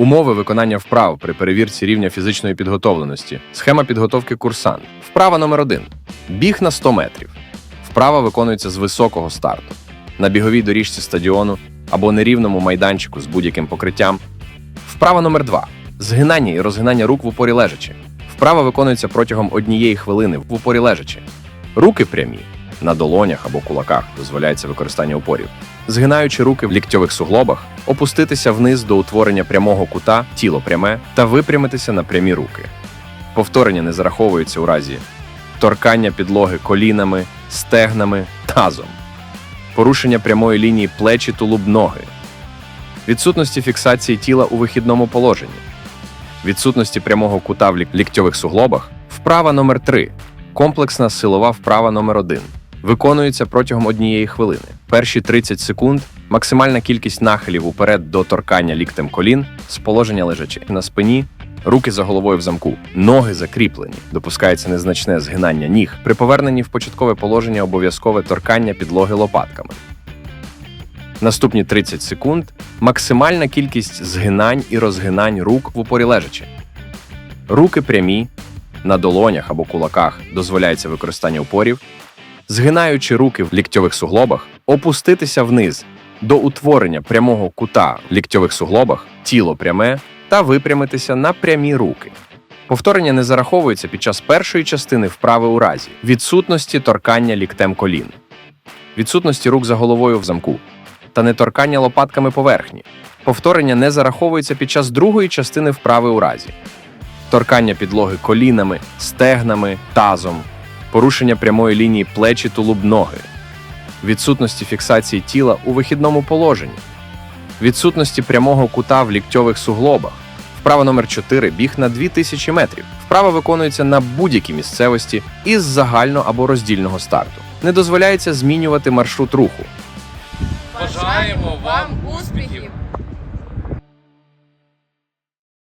Умови виконання вправ при перевірці рівня фізичної підготовленості. Схема підготовки курсант. Вправа номер 1 Біг на 100 метрів. Вправа виконується з високого старту. На біговій доріжці стадіону або нерівному майданчику з будь-яким покриттям. Вправа номер 2 Згинання і розгинання рук в упорі лежачи. Вправа виконується протягом однієї хвилини в упорі лежачи. Руки прямі. На долонях або кулаках дозволяється використання упорів. Згинаючи руки в ліктьових суглобах, опуститися вниз до утворення прямого кута, тіло пряме та випрямитися на прямі руки. Повторення не зараховуються у разі торкання підлоги колінами, стегнами, тазом, порушення прямої лінії плечі, тулуб, ноги, відсутності фіксації тіла у вихідному положенні, відсутності прямого кута в лік- ліктьових суглобах, вправа номер 3 комплексна силова вправа номер 1 виконується протягом однієї хвилини. Перші 30 секунд максимальна кількість нахилів уперед до торкання ліктем колін з положення лежачи на спині, руки за головою в замку, ноги закріплені. Допускається незначне згинання ніг. При поверненні в початкове положення обов'язкове торкання підлоги лопатками. Наступні 30 секунд максимальна кількість згинань і розгинань рук в упорі лежачи. Руки прямі, на долонях або кулаках дозволяється використання упорів, згинаючи руки в ліктьових суглобах, опуститися вниз до утворення прямого кута в ліктьових суглобах, тіло пряме та випрямитися на прямі руки. Повторення не зараховується під час першої частини вправи у разі відсутності торкання ліктем колін, відсутності рук за головою в замку та неторкання лопатками поверхні. Повторення не зараховується під час другої частини вправи у разі торкання підлоги колінами, стегнами, тазом, порушення прямої лінії плечі, тулуб, ноги, відсутності фіксації тіла у вихідному положенні, відсутності прямого кута в ліктьових суглобах. Вправа номер 4 біг на 2000 метрів. Вправа виконується на будь-якій місцевості із загально або роздільного старту. Не дозволяється змінювати маршрут руху. Бажаємо вам успіхів!